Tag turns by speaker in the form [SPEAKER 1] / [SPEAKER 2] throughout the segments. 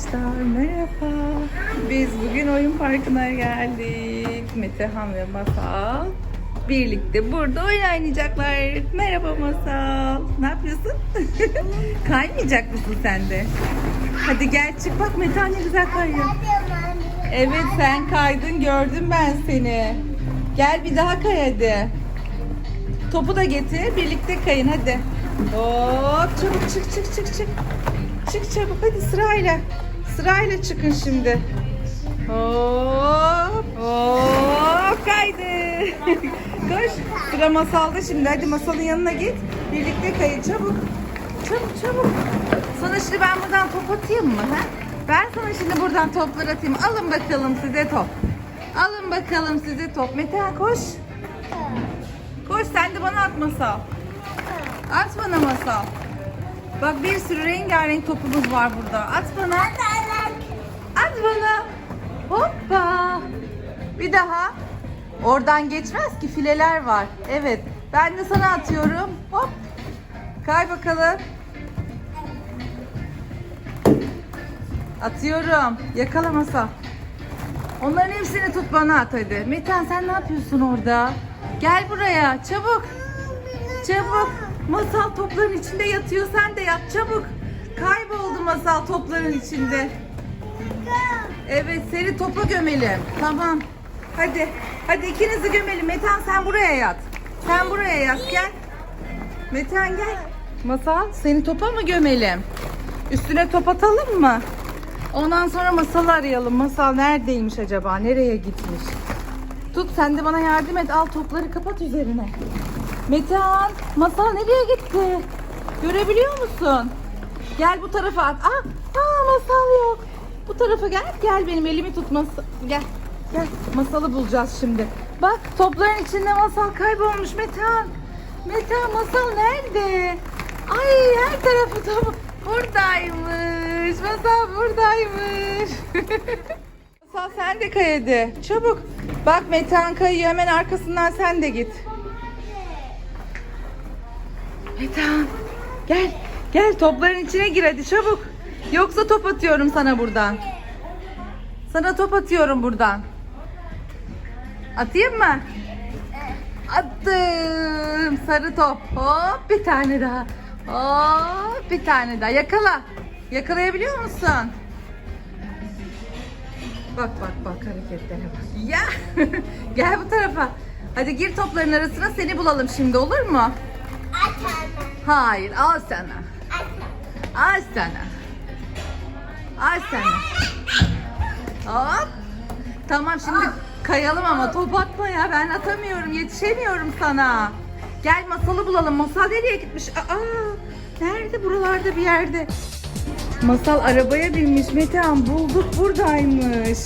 [SPEAKER 1] arkadaşlar merhaba. Biz bugün oyun parkına geldik. Metehan ve Masal birlikte burada oyun oynayacaklar. Merhaba Masal. Ne yapıyorsun? Kaymayacak mısın sen de? Hadi gel çık bak Metehan ne güzel kayıyor. Evet sen kaydın gördüm ben seni. Gel bir daha kay hadi. Topu da getir birlikte kayın hadi. Hop çabuk çık çık çık çık. Çık çabuk hadi sırayla. Sırayla çıkın şimdi. Hop hop kaydı. Koş. Sıra masalda şimdi. Hadi masalın yanına git. Birlikte kayın çabuk. Çabuk çabuk. Sana şimdi ben buradan top atayım mı? Ha? Ben sana şimdi buradan toplar atayım. Alın bakalım size top. Alın bakalım size top. Metehan koş. Koş sen de bana at masal. At bana masal. Bak bir sürü rengarenk topumuz var burada. At bana. Bana. Hoppa. Bir daha. Oradan geçmez ki fileler var. Evet. Ben de sana atıyorum. Hop. Kay bakalım. Atıyorum. Yakala masa. Onların hepsini tut bana at hadi. Metan sen ne yapıyorsun orada? Gel buraya çabuk. Çabuk. Masal topların içinde yatıyor. Sen de yat çabuk. Kayboldu masal topların içinde. Evet seni topa gömelim. Tamam. Hadi. Hadi ikinizi gömelim. Metan sen buraya yat. Sen buraya yat gel. Metan gel. Masal seni topa mı gömelim? Üstüne top atalım mı? Ondan sonra masalı arayalım. Masal neredeymiş acaba? Nereye gitmiş? Tut sen de bana yardım et. Al topları kapat üzerine. Metehan, masal nereye gitti? Görebiliyor musun? Gel bu tarafa at. Aa, aa masal yok. Tarafa gel. Gel benim elimi tut masal. Gel. Gel. Masalı bulacağız şimdi. Bak topların içinde masal kaybolmuş Metehan. Metehan masal nerede? Ay her tarafı top. Buradaymış. Masal buradaymış. masal sen de kay. Çabuk. Bak Metehan kayıyor. Hemen arkasından sen de git. Metehan gel. Gel topların içine gir hadi çabuk. Yoksa top atıyorum sana buradan. Sana top atıyorum buradan. Atayım mı? Attım. Sarı top. Hop bir tane daha. Hop bir tane daha. Yakala. Yakalayabiliyor musun? Bak bak bak hareketlere bak. Ya. Gel bu tarafa. Hadi gir topların arasına seni bulalım şimdi olur mu? Hayır al sana. Al sana. Al sana. Hop. Tamam şimdi kayalım ama top atma ya ben atamıyorum yetişemiyorum sana. Gel masalı bulalım. Masal nereye gitmiş? Aa, nerede buralarda bir yerde. Masal arabaya binmiş Metehan bulduk buradaymış.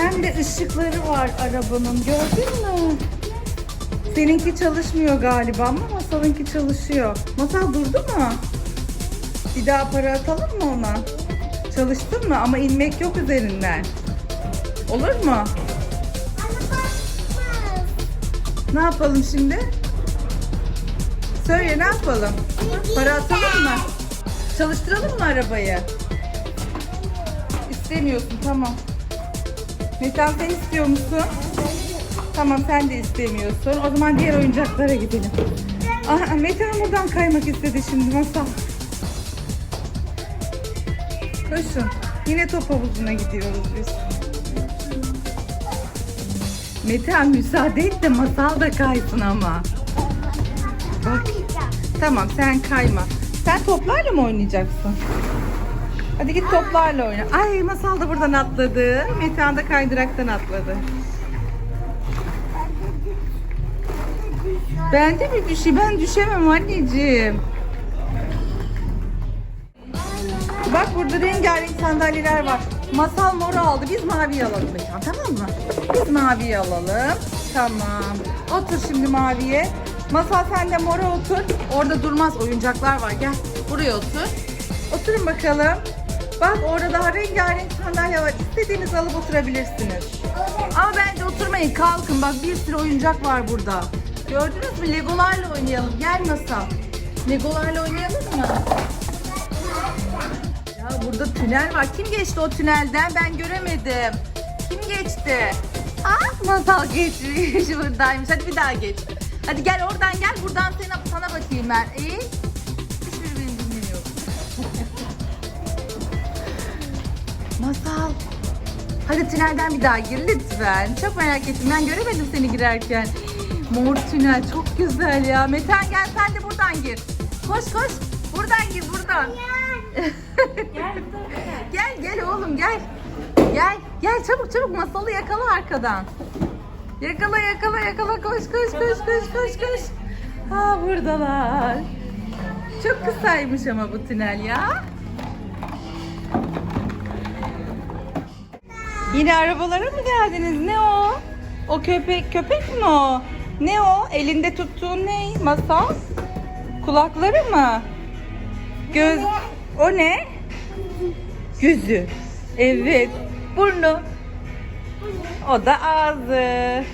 [SPEAKER 1] Hem de ışıkları var arabanın gördün mü? Seninki çalışmıyor galiba ama masalınki çalışıyor. Masal durdu mu? Bir daha para atalım mı ona? Çalıştın mı? Ama inmek yok üzerinden. Olur mu? Ne yapalım şimdi? Söyle ne yapalım? Para atalım mı? Çalıştıralım mı arabayı? İstemiyorsun tamam. Metan sen istiyor musun? Tamam sen de istemiyorsun. O zaman diğer oyuncaklara gidelim. Aha, Metehan buradan kaymak istedi şimdi masal. Koşun. Yine top havuzuna gidiyoruz biz. Metehan müsaade et de masal da kaysın ama. Bak. Tamam sen kayma. Sen toplarla mı oynayacaksın? Hadi git toplarla oyna. Ay masal da buradan atladı. Metehan da kaydıraktan atladı. Ben de mi şey? Ben düşemem anneciğim. Bak burada rengarenk sandalyeler var. Masal moru aldı. Biz maviyi alalım Metehan tamam mı? Biz maviyi alalım. Tamam. Otur şimdi maviye. Masal sen de mora otur. Orada durmaz oyuncaklar var. Gel buraya otur. Oturun bakalım. Bak orada daha rengarenk sandalye var. İstediğinizi alıp oturabilirsiniz. Ama bence oturmayın. Kalkın. Bak bir sürü oyuncak var burada. Gördünüz mü? Legolarla oynayalım. Gel Masal. Legolarla oynayalım mı? Ya burada tünel var. Kim geçti o tünelden? Ben göremedim. Kim geçti? Aa, masal geçmiş buradaymış. Hadi bir daha geç. Hadi gel oradan gel. Buradan sana, sana bakayım ben. İyi. Hiçbiri beni dinlemiyor. Masal. Hadi tünelden bir daha gir lütfen. Çok merak ettim. Ben göremedim seni girerken. Mor tünel çok güzel ya. Metan gel sen de buradan gir. Koş koş. Buradan gir buradan. gel gel oğlum gel. Gel çabuk çabuk masalı yakala arkadan. Yakala yakala yakala koş koş koş koş koş koş. Ha buradalar. Çok kısaymış ama bu tünel ya. Yine arabalara mı geldiniz? Ne o? O köpek köpek mi o? Ne o? Elinde tuttuğun ne? Masal? Kulakları mı? Göz. O ne? Gözü. Evet. Burnu. O da ağzı.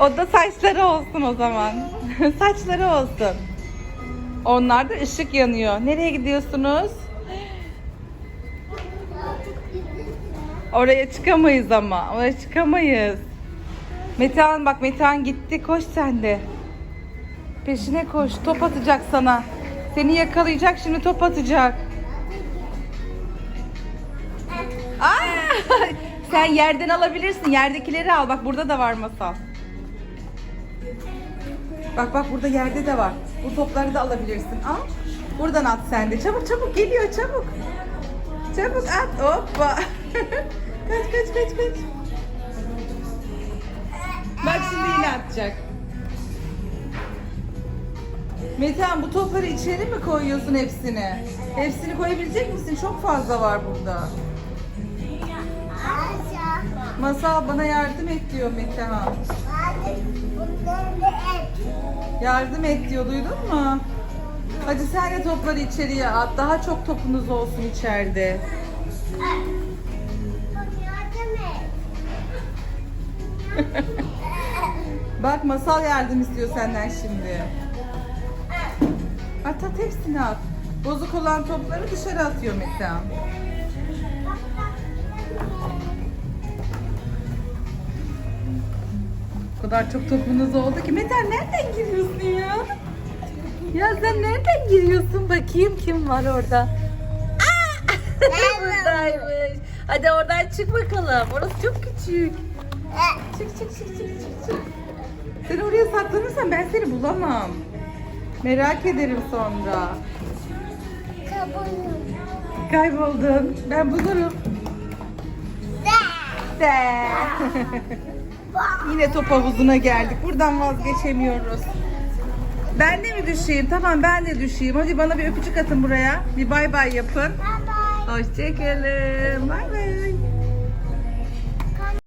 [SPEAKER 1] O da saçları olsun o zaman. saçları olsun. Onlar da ışık yanıyor. Nereye gidiyorsunuz? Oraya çıkamayız ama. Oraya çıkamayız. Metehan bak Metehan gitti. Koş sen de. Peşine koş. Top atacak sana. Seni yakalayacak şimdi top atacak. Aa! Sen yerden alabilirsin. Yerdekileri al. Bak burada da var masal. Bak bak burada yerde de var. Bu topları da alabilirsin. Al. Buradan at sen de. Çabuk çabuk geliyor çabuk. Çabuk at. Hoppa. kaç kaç kaç kaç. Bak şimdi yine atacak. Metehan bu topları içeri mi koyuyorsun hepsini? Hepsini koyabilecek misin? Çok fazla var burada. Masal bana yardım et diyor Metehan. Yardım et diyor duydun mu? Hadi sen de topları içeriye at. Daha çok topunuz olsun içeride. Bak masal yardım istiyor senden şimdi. At at hepsini at. Bozuk olan topları dışarı atıyor Metehan. O kadar çok topunuz oldu ki. Metehan nereden giriyorsun ya? Ya sen nereden giriyorsun? Bakayım kim var orada. Aa! Buradaymış. Hadi oradan çık bakalım. Orası çok küçük. Çık çık çık çık çık çık. Sen oraya saklanırsan ben seni bulamam. Merak ederim sonra. Kayboldun. Ben bulurum. De. Yine top havuzuna geldik. Buradan vazgeçemiyoruz. Ben de mi düşeyim? Tamam ben de düşeyim. Hadi bana bir öpücük atın buraya. Bir bay bay yapın. Hoşçakalın. Bay bay.